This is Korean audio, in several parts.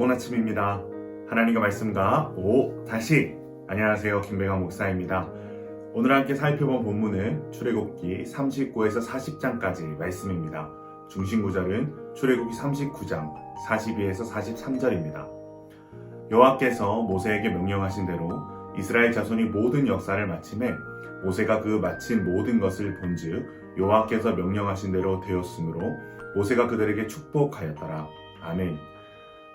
좋은 아침입니다. 하나님과 말씀과 오 다시 안녕하세요 김배강 목사입니다. 오늘 함께 살펴본 본문은 출애굽기 39에서 40장까지 말씀입니다. 중심 구절은 출애굽기 39장 42에서 43절입니다. 여호와께서 모세에게 명령하신 대로 이스라엘 자손이 모든 역사를 마침에 모세가 그 마친 모든 것을 본즉 여호와께서 명령하신 대로 되었으므로 모세가 그들에게 축복하였더라. 아멘.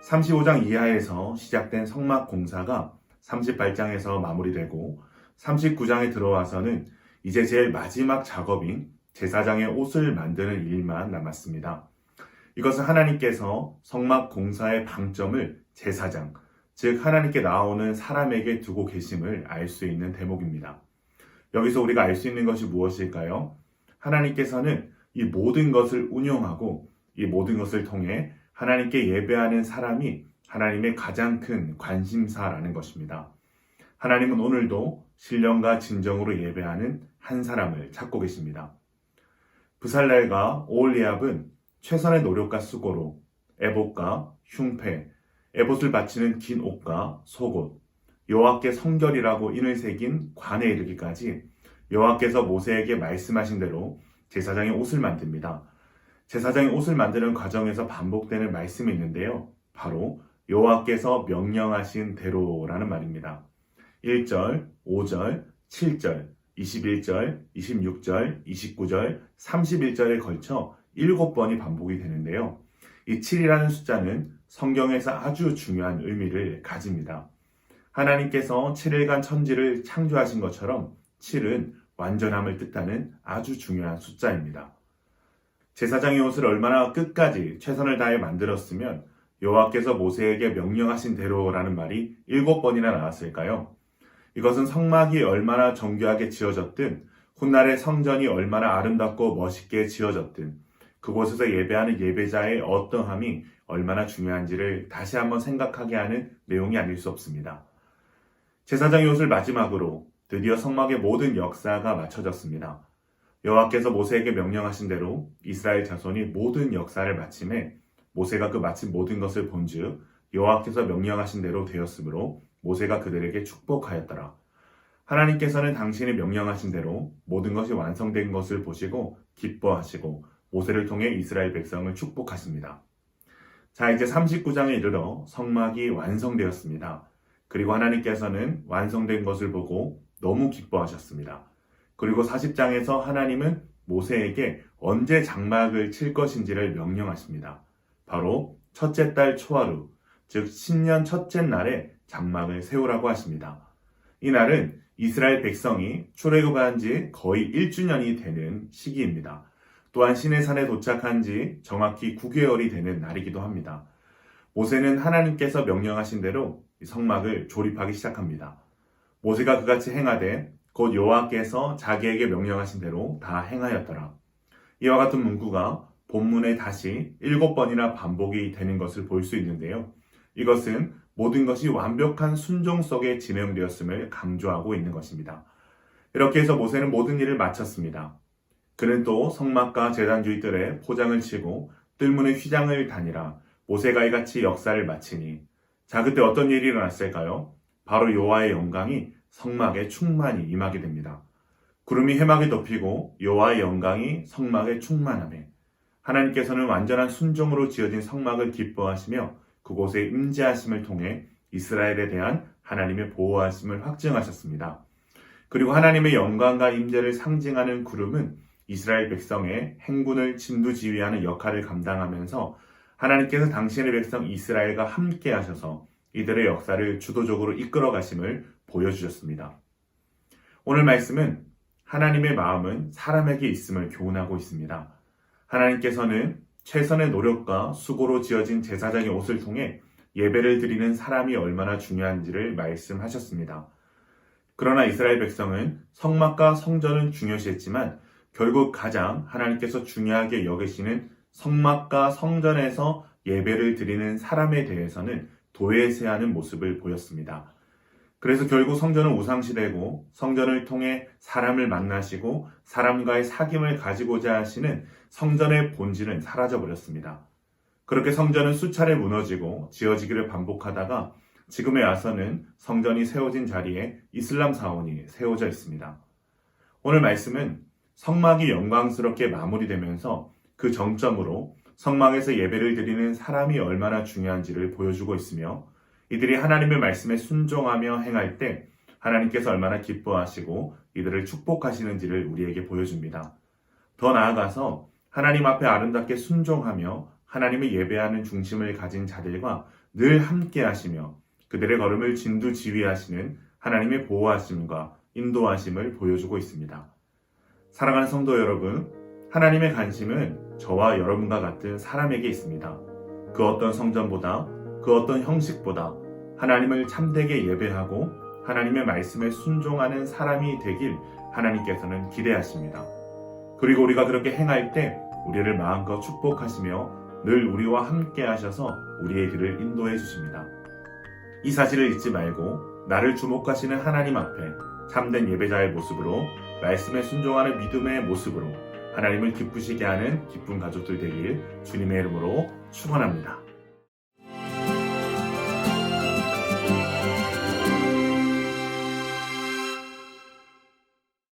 35장 이하에서 시작된 성막 공사가 38장에서 마무리되고 39장에 들어와서는 이제 제일 마지막 작업인 제사장의 옷을 만드는 일만 남았습니다. 이것은 하나님께서 성막 공사의 방점을 제사장, 즉 하나님께 나오는 사람에게 두고 계심을 알 수 있는 대목입니다. 여기서 우리가 알 수 있는 것이 무엇일까요? 하나님께서는 이 모든 것을 운영하고 이 모든 것을 통해 하나님께 예배하는 사람이 하나님의 가장 큰 관심사라는 것입니다. 하나님은 오늘도 신령과 진정으로 예배하는 한 사람을 찾고 계십니다. 부살렐과 오올리압은 최선의 노력과 수고로 에봇과 흉패, 에봇을 바치는 긴 옷과 속옷, 여호와께 성결이라고 인을 새긴 관에 이르기까지 여호와께서 모세에게 말씀하신 대로 제사장의 옷을 만듭니다. 제사장의 옷을 만드는 과정에서 반복되는 말씀이 있는데요. 바로 여호와께서 명령하신 대로라는 말입니다. 1절, 5절, 7절, 21절, 26절, 29절, 31절에 걸쳐 7번이 반복이 되는데요. 이 7이라는 숫자는 성경에서 아주 중요한 의미를 가집니다. 하나님께서 7일간 천지를 창조하신 것처럼 7은 완전함을 뜻하는 아주 중요한 숫자입니다. 제사장의 옷을 얼마나 끝까지 최선을 다해 만들었으면 여호와께서 모세에게 명령하신 대로라는 말이 일곱 번이나 나왔을까요? 이것은 성막이 얼마나 정교하게 지어졌든 훗날의 성전이 얼마나 아름답고 멋있게 지어졌든 그곳에서 예배하는 예배자의 어떠함이 얼마나 중요한지를 다시 한번 생각하게 하는 내용이 아닐 수 없습니다. 제사장의 옷을 마지막으로 드디어 성막의 모든 역사가 마쳐졌습니다. 여호와께서 모세에게 명령하신 대로 이스라엘 자손이 모든 역사를 마침에 모세가 그 마친 모든 것을 본즉 여호와께서 명령하신 대로 되었으므로 모세가 그들에게 축복하였더라. 하나님께서는 당신이 명령하신 대로 모든 것이 완성된 것을 보시고 기뻐하시고 모세를 통해 이스라엘 백성을 축복하십니다. 자, 이제 39장에 이르러 성막이 완성되었습니다. 그리고 하나님께서는 완성된 것을 보고 너무 기뻐하셨습니다. 그리고 40장에서 하나님은 모세에게 언제 장막을 칠 것인지를 명령하십니다. 바로 첫째 달 초하루, 즉 신년 첫째 날에 장막을 세우라고 하십니다. 이 날은 이스라엘 백성이 출애굽한 지 거의 1주년이 되는 시기입니다. 또한 시내산에 도착한 지 정확히 9개월이 되는 날이기도 합니다. 모세는 하나님께서 명령하신 대로 성막을 조립하기 시작합니다. 모세가 그같이 행하되 곧 여호와께서 자기에게 명령하신 대로 다 행하였더라. 이와 같은 문구가 본문에 다시 일곱 번이나 반복이 되는 것을 볼 수 있는데요. 이것은 모든 것이 완벽한 순종 속에 진행되었음을 강조하고 있는 것입니다. 이렇게 해서 모세는 모든 일을 마쳤습니다. 그는 또 성막과 재단주의들의 포장을 치고 뜰문의 휘장을 다니라 모세가 이 같이 역사를 마치니 자 그때 어떤 일이 일어났을까요? 바로 여호와의 영광이 성막에 충만히 임하게 됩니다. 구름이 해막에 덮이고 여호와의 영광이 성막에 충만함에 하나님께서는 완전한 순종으로 지어진 성막을 기뻐하시며 그곳에 임재하심을 통해 이스라엘에 대한 하나님의 보호하심을 확증하셨습니다. 그리고 하나님의 영광과 임재를 상징하는 구름은 이스라엘 백성의 행군을 진두지휘하는 역할을 감당하면서 하나님께서 당신의 백성 이스라엘과 함께 하셔서 이들의 역사를 주도적으로 이끌어 가심을 보여주셨습니다. 오늘 말씀은 하나님의 마음은 사람에게 있음을 교훈하고 있습니다. 하나님께서는 최선의 노력과 수고로 지어진 제사장의 옷을 통해 예배를 드리는 사람이 얼마나 중요한지를 말씀하셨습니다. 그러나 이스라엘 백성은 성막과 성전은 중요시했지만 결국 가장 하나님께서 중요하게 여기시는 성막과 성전에서 예배를 드리는 사람에 대해서는 도외세하는 모습을 보였습니다. 그래서 결국 성전은 우상시되고 성전을 통해 사람을 만나시고 사람과의 사귐을 가지고자 하시는 성전의 본질은 사라져버렸습니다. 그렇게 성전은 수차례 무너지고 지어지기를 반복하다가 지금에 와서는 성전이 세워진 자리에 이슬람 사원이 세워져 있습니다. 오늘 말씀은 성막이 영광스럽게 마무리되면서 그 정점으로 성막에서 예배를 드리는 사람이 얼마나 중요한지를 보여주고 있으며 이들이 하나님의 말씀에 순종하며 행할 때 하나님께서 얼마나 기뻐하시고 이들을 축복하시는지를 우리에게 보여줍니다. 더 나아가서 하나님 앞에 아름답게 순종하며 하나님을 예배하는 중심을 가진 자들과 늘 함께 하시며 그들의 걸음을 진두 지휘하시는 하나님의 보호하심과 인도하심을 보여주고 있습니다. 사랑하는 성도 여러분, 하나님의 관심은 저와 여러분과 같은 사람에게 있습니다. 그 어떤 성전보다 그 어떤 형식보다 하나님을 참되게 예배하고 하나님의 말씀에 순종하는 사람이 되길 하나님께서는 기대하십니다. 그리고 우리가 그렇게 행할 때 우리를 마음껏 축복하시며 늘 우리와 함께 하셔서 우리의 길을 인도해 주십니다. 이 사실을 잊지 말고 나를 주목하시는 하나님 앞에 참된 예배자의 모습으로 말씀에 순종하는 믿음의 모습으로 하나님을 기쁘시게 하는 기쁜 가족들 되길 주님의 이름으로 축원합니다.